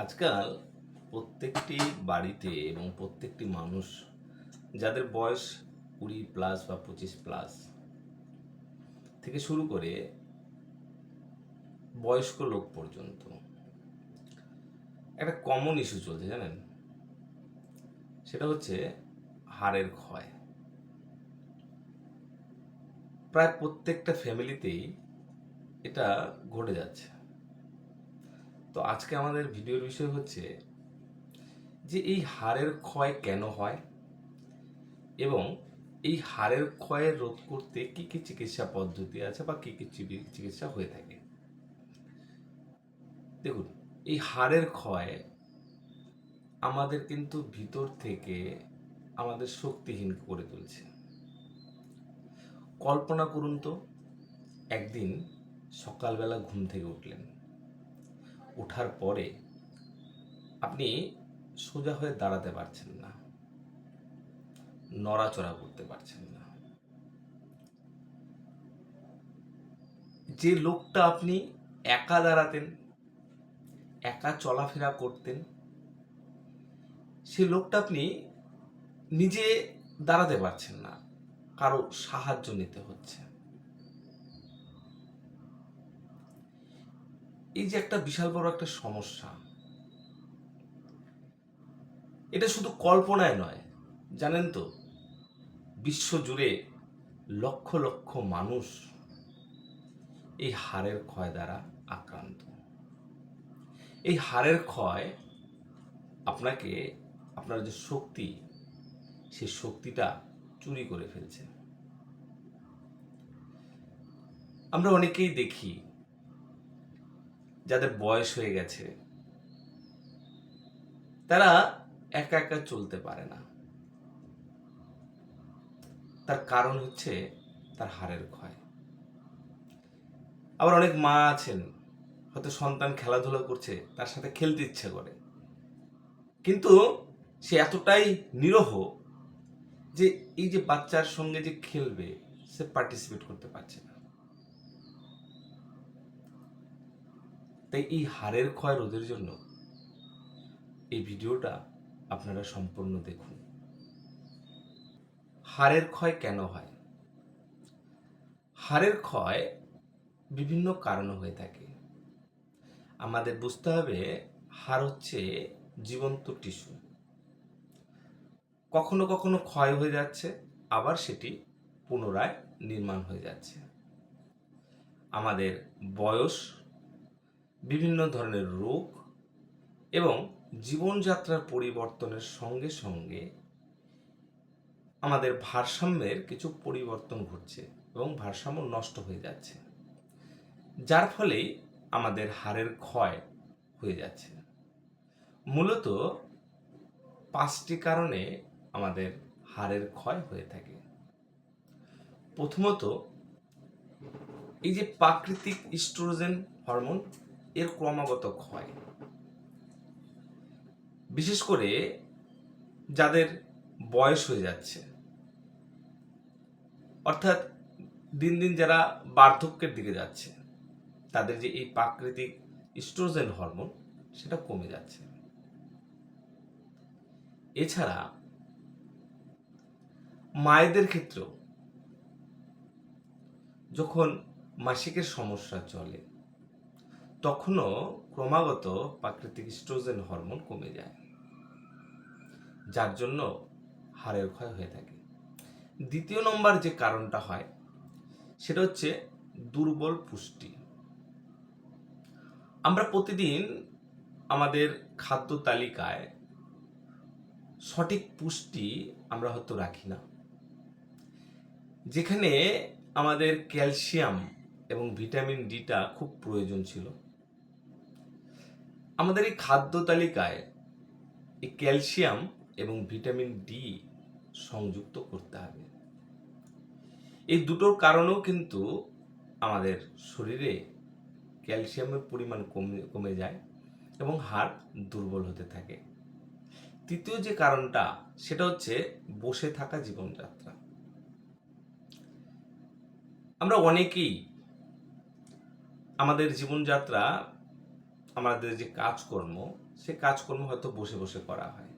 আজকাল প্রত্যেকটি বাড়িতে এবং প্রত্যেকটি মানুষ যাদের বয়স কুড়ি প্লাস বা পঁচিশ প্লাস থেকে শুরু করে বয়স্ক লোক পর্যন্ত একটা কমন ইস্যু চলছে জানেন? সেটা হচ্ছে হাড়ের ক্ষয়। প্রায় প্রত্যেকটা ফ্যামিলিতেই এটা ঘটে যাচ্ছে। তো আজকে আমাদের ভিডিওর বিষয় হচ্ছে যে এই হাড়ের ক্ষয় কেন হয় এবং এই হাড়ের ক্ষয়ের রোধ করতে কি কি চিকিৎসা পদ্ধতি আছে বা কি কি চিকিৎসা হয়ে থাকে? দেখুন, এই হাড়ের ক্ষয় আমাদের কিন্তু ভিতর থেকে আমাদের শক্তিহীন করে তুলছে। কল্পনা করুন তো, একদিন সকালবেলা ঘুম থেকে উঠলেন। ওঠার পরে আপনি সোজা হয়ে দাঁড়াতে পারছেন না। নড়াচড়া করতে পারছেন না। যে লোকটা আপনি একা দাঁড়াতেন, একা চলাফেরা করতেন, সে লোকটা আপনি নিজে দাঁড়াতে পারছেন না। কারও সাহায্য নিতে হচ্ছে। এই যে একটা বিশাল বড় একটা সমস্যা, এটা শুধু কল্পনায় নয়, জানেন তো? বিশ্ব জুড়ে লক্ষ লক্ষ মানুষ এই হাড়ের ক্ষয় দ্বারা আক্রান্ত। এই হাড়ের ক্ষয় আপনাকে, আপনার যে শক্তি সেই শক্তিটা চুরি করে ফেলছে। আমরা অনেকেই দেখি যাদের বয়স হয়ে গেছে, তারা একা একা চলতে পারে না। তার কারণ হচ্ছে তার হাড়ের ক্ষয়। আবার অনেক মা আছেন, হয়তো সন্তান খেলাধুলা করছে, তার সাথে খেলতে ইচ্ছে করে। কিন্তু সে এতটাই নিরহ যে এই যে বাচ্চার সঙ্গে যে খেলবে, সে পার্টিসিপেট করতে পারছে না। তাই এই হাড়ের ক্ষয় রোধের জন্য এই ভিডিওটা আপনারা সম্পূর্ণ দেখুন। হাড়ের ক্ষয় কেন হয়? হাড়ের ক্ষয় বিভিন্ন কারণে হয়ে থাকে। আমাদের বুঝতে হবে হাড় হচ্ছে জীবন্ত টিস্যু। কখনো কখনো ক্ষয় হয়ে যাচ্ছে, আবার সেটি পুনরায় নির্মাণ হয়ে যাচ্ছে। আমাদের বয়স বিভিন্ন ধরনের রোগ এবং জীবনযাত্রার পরিবর্তনের সঙ্গে সঙ্গে আমাদের ভারসাম্যের কিছু পরিবর্তন ঘটছে এবং ভারসাম্য নষ্ট হয়ে যাচ্ছে। যার ফলেই আমাদের হাড়ের ক্ষয় হয়ে যাচ্ছে। মূলত পাঁচটি কারণে আমাদের হাড়ের ক্ষয় হয়ে থাকে। প্রথমত, এই যে প্রাকৃতিক ইস্ট্রোজেন হরমোন এর ক্রমাগত ক্ষয়। বিশেষ করে যাদের বয়স হয়ে যাচ্ছে। অর্থাৎ দিন দিন যারা বার্ধক্যের দিকে যাচ্ছে, তাদের যে এই প্রাকৃতিক স্ট্রোজেন হরমোন সেটা কমে যাচ্ছে। এছাড়া মায়েদের ক্ষেত্রেও যখন মাসিকের সমস্যা চলে তখনও ক্রমাগত প্রাকৃতিক স্ট্রোজেন হরমোন কমে যায়, যার জন্য হাড়ের ক্ষয় হয়ে থাকে। দ্বিতীয় নম্বর যে কারণটা হয়, সেটা হচ্ছে দুর্বল পুষ্টি। আমরা প্রতিদিন আমাদের খাদ্য তালিকায় সঠিক পুষ্টি আমরা হয়তো রাখি না। যেখানে আমাদের ক্যালসিয়াম এবং ভিটামিন ডিটা খুব প্রয়োজন ছিল। আমাদের এই খাদ্য তালিকায় এই ক্যালসিয়াম এবং ভিটামিন ডি সংযুক্ত করতে হবে। এই দুটোর কারণেও কিন্তু আমাদের শরীরে ক্যালসিয়ামের পরিমাণ কমে কমে যায় এবং হাড় দুর্বল হতে থাকে। তৃতীয় যে কারণটা, সেটা হচ্ছে বসে থাকা জীবনযাত্রা। আমরা অনেকেই আমাদের জীবনযাত্রা আমাদের যে কাজকর্ম, সে কাজকর্ম হয়তো বসে বসে করা হয়।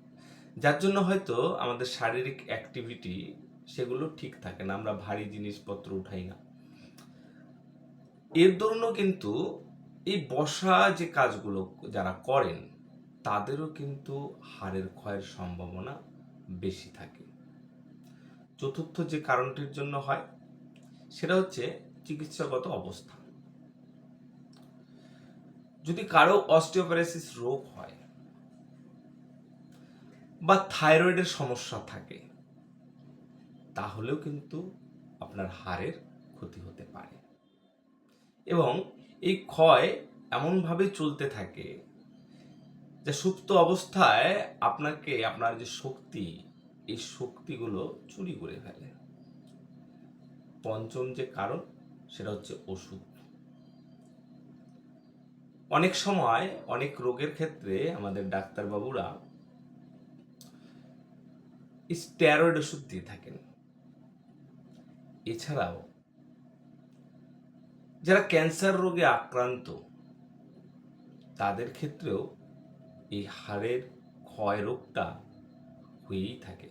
যার জন্য হয়তো আমাদের শারীরিক অ্যাক্টিভিটি সেগুলো ঠিক থাকে না, আমরা ভারী জিনিসপত্র উঠাই না। এর দরুনও কিন্তু এই বসা যে কাজগুলো যারা করেন, তাদেরও কিন্তু হাড়ের ক্ষয়ের সম্ভাবনা বেশি থাকে। চতুর্থ যে কারণটির জন্য হয়, সেটা হচ্ছে চিকিৎসাগত অবস্থা। যদি কারও অস্টিওপ্যারাসিস রোগ হয় বা থাইরয়েডের সমস্যা থাকে, তাহলেও কিন্তু আপনার হাড়ের ক্ষতি হতে পারে। এবং এই ক্ষয় এমনভাবে চলতে থাকে যে সুপ্ত অবস্থায় আপনাকে আপনার যে শক্তি, এই শক্তিগুলো চুরি করে ফেলে। পঞ্চম যে কারণ, সেটা হচ্ছে ওষুধ। অনেক সময় অনেক রোগের ক্ষেত্রে আমাদের ডাক্তারবাবুরা স্টেরয়েড ওষুধ দিয়ে থাকেন। এছাড়াও যারা ক্যান্সার রোগে আক্রান্ত, তাদের ক্ষেত্রেও এই হাড়ের ক্ষয় রোগটা হয়েই থাকে।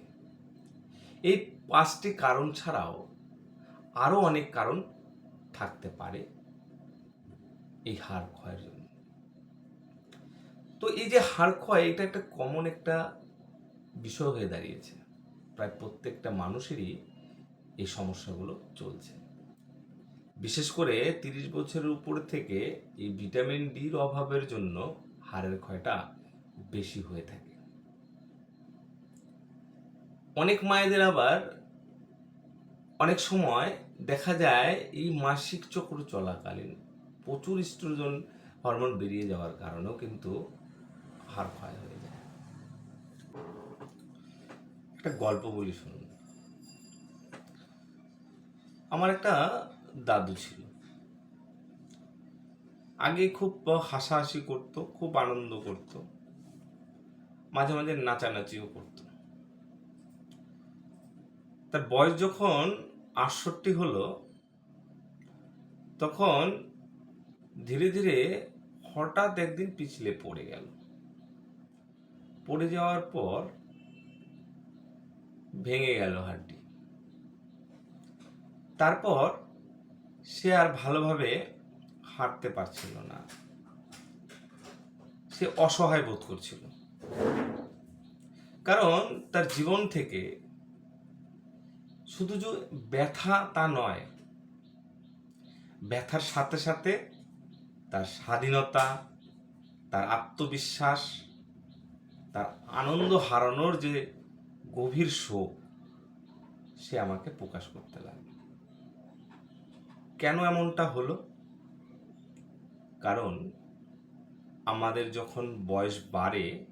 এই পাঁচটি কারণ ছাড়াও আরও অনেক কারণ থাকতে পারে এই হাড় ক্ষয়ের জন্য। তো এই যে হাড় ক্ষয় এটা একটা কমন একটা বিষয় হয়ে দাঁড়িয়েছে। প্রায় প্রত্যেকটা মানুষেরই এই সমস্যাগুলো চলছে। বিশেষ করে তিরিশ বছরের উপর থেকে এই ভিটামিন ডির অভাবের জন্য হাড়ের ক্ষয়টা বেশি হয়ে থাকে। অনেক মায়েদের আবার অনেক সময় দেখা যায় এই মাসিক চক্র চলাকালীন প্রচুর স্ট্রোজন হরমোন বেরিয়ে যাওয়ার কারণেও কিন্তু হাড় ক্ষয় হয়ে যায়। একটা গল্প বলি শুনুন। আমার একটা দাদু ছিল। আগে খুব হাসাহাসি করতো, খুব আনন্দ করতো। মাঝে মাঝে নাচানাচিও করতো। তার বয়স যখন আটষট্টি হলো, তখন ধীরে ধীরে হঠাৎ একদিন পিছলে পড়ে গেল। পড়ে যাওয়ার পর ভেঙে গেল হাড্ডি। তারপর সে আর ভালোভাবে হাঁটতে পারছিল না। সে অসহায় বোধ করছিল। কারণ তার জীবন থেকে শুধু যে ব্যথা তা নয়, ব্যথার সাথে সাথে তার স্বাধীনতা, তার আত্মবিশ্বাস তার আনন্দ হারানোর যে গভীর শোক, সে আমাকে প্রকাশ করতে লাগল। কেন এমনটা হলো? কারণ আমাদের যখন বয়স বাড়ে,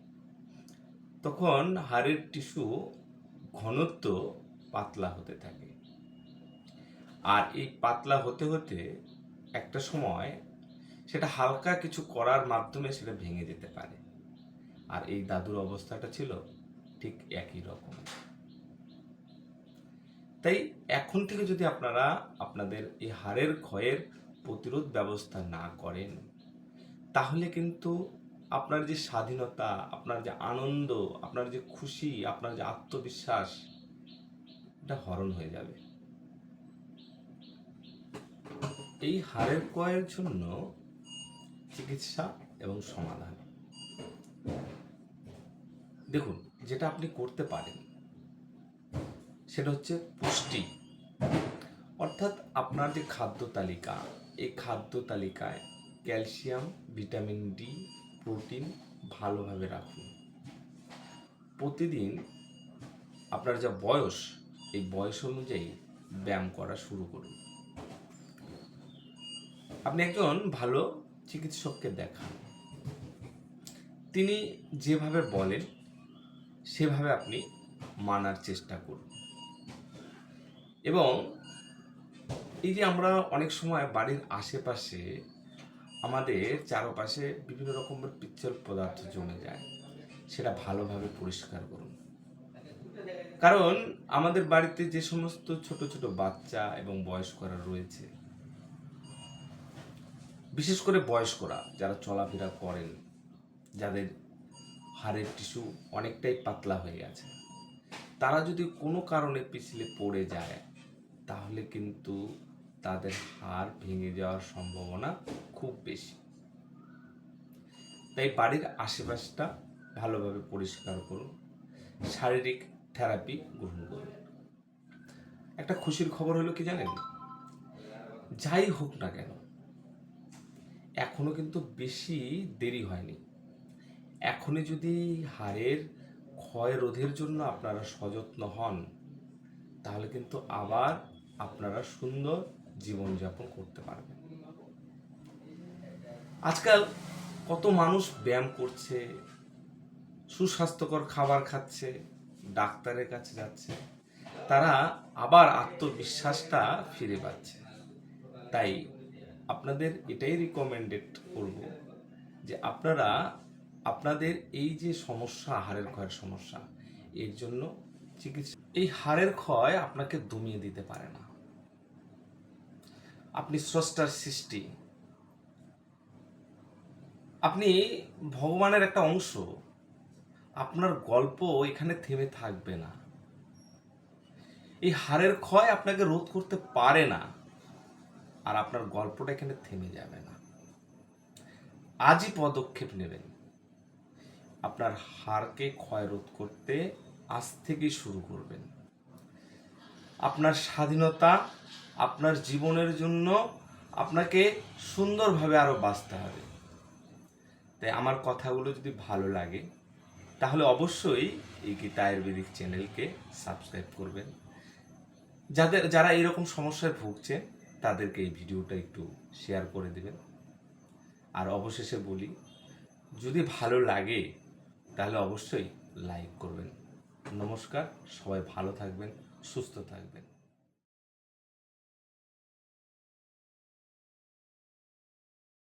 তখন হাড়ের টিস্যু ঘনত্ব পাতলা হতে থাকে। আর এই পাতলা হতে হতে একটা সময় সেটা হালকা কিছু করার মাধ্যমে সেটা ভেঙে যেতে পারে। আর এই দাদুর অবস্থাটা ছিল ঠিক একই রকম। তাই এখন থেকে যদি আপনারা আপনাদের এই হাড়ের ক্ষয়ের প্রতিরোধ ব্যবস্থা না করেন, তাহলে কিন্তু আপনার যে স্বাধীনতা, আপনার যে আনন্দ, আপনার যে খুশি, আপনার যে আত্মবিশ্বাস, এটা হরণ হয়ে যাবে। এই হাড়ের ক্ষয়ের জন্য চিকিৎসা এবং সমাধান। দেখুন, যেটা আপনি করতে পারেন, সেটা হচ্ছে পুষ্টি। অর্থাৎ আপনার যে খাদ্য তালিকা, এই খাদ্য তালিকায় ক্যালসিয়াম, ভিটামিন ডি, প্রোটিন ভালোভাবে রাখুন। প্রতিদিন আপনার যা বয়স, এই বয়স অনুযায়ী ব্যায়াম করা শুরু করুন। আপনি একজন ভালো চিকিৎসককে দেখান। তিনি যেভাবে বলেন সেভাবে আপনি মানার চেষ্টা করুন। এবং এই যে আমরা অনেক সময় বাড়ির আশেপাশে আমাদের চারপাশে বিভিন্ন রকমের পিচ্ছল পদার্থ জমে যায়, সেটা ভালোভাবে পরিষ্কার করুন। কারণ আমাদের বাড়িতে যে সমস্ত ছোট ছোট বাচ্চা এবং বয়স্করা রয়েছে, বিশেষ করে বয়স্করা যারা চলাফেরা করেন, যাদের হাড়ের টিস্যু অনেকটাই পাতলা হয়ে গেছে। তারা যদি কোনো কারণে পিছলে পড়ে যায়, তাহলে কিন্তু তাদের হাড় ভেঙে যাওয়ার সম্ভাবনা খুব বেশি। তাই বাড়ির আশেপাশটা ভালোভাবে পরিষ্কার করুন। শারীরিক থেরাপি গ্রহণ করুন। একটা খুশির খবর হলো কি জানেন? যাই হোক না কেন, এখনও কিন্তু বেশি দেরি হয়নি। এখনই যদি হাড়ের ক্ষয় রোধের জন্য আপনারা সযত্ন হন, তাহলে কিন্তু আবার আপনারা সুন্দর জীবনযাপন করতে পারবেন। আজকাল কত মানুষ ব্যায়াম করছে, সুস্বাস্থ্যকর খাবার খাচ্ছে, ডাক্তারের কাছে যাচ্ছে, তারা আবার আত্মবিশ্বাসটা ফিরে পাচ্ছে। তাই আপনাদের এটাই রিকমেন্ডেড করব যে আপনারা আপনাদের এই যে সমস্যা, হাড়ের ক্ষয়ের সমস্যা, এর জন্য চিকিৎসা এই হাড়ের ক্ষয় আপনাকে দমিয়ে দিতে পারে না। আপনি স্রষ্টার সৃষ্টি। আপনি ভগবানের একটা অংশ। আপনার গল্প এখানে থেমে থাকবে না। এই হাড়ের ক্ষয় আপনাকে রোধ করতে পারে না। আর আপনার গল্পটা এখানে থেমে যাবে না। আজই পদক্ষেপ নেবেন। আপনার হাড়কে ক্ষয় রোধ করতে আজ থেকেই শুরু করবেন। আপনার স্বাধীনতা, আপনার জীবনের জন্য আপনাকে সুন্দরভাবে আরও বাঁচতে হবে। তাই আমার কথাগুলো যদি ভালো লাগে, তাহলে অবশ্যই এই গীতা আয়ুর্বেদিক চ্যানেলকে সাবস্ক্রাইব করবেন। যাদের, যারা এরকম সমস্যায় ভুগছে তাদেরকে এই ভিডিওটা একটু শেয়ার করে দেবেন। আর অবশেষে বলি, যদি ভালো লাগে তাহলে অবশ্যই লাইক করবেন। নমস্কার সবাই ভালো থাকবেন সুস্থ থাকবেন।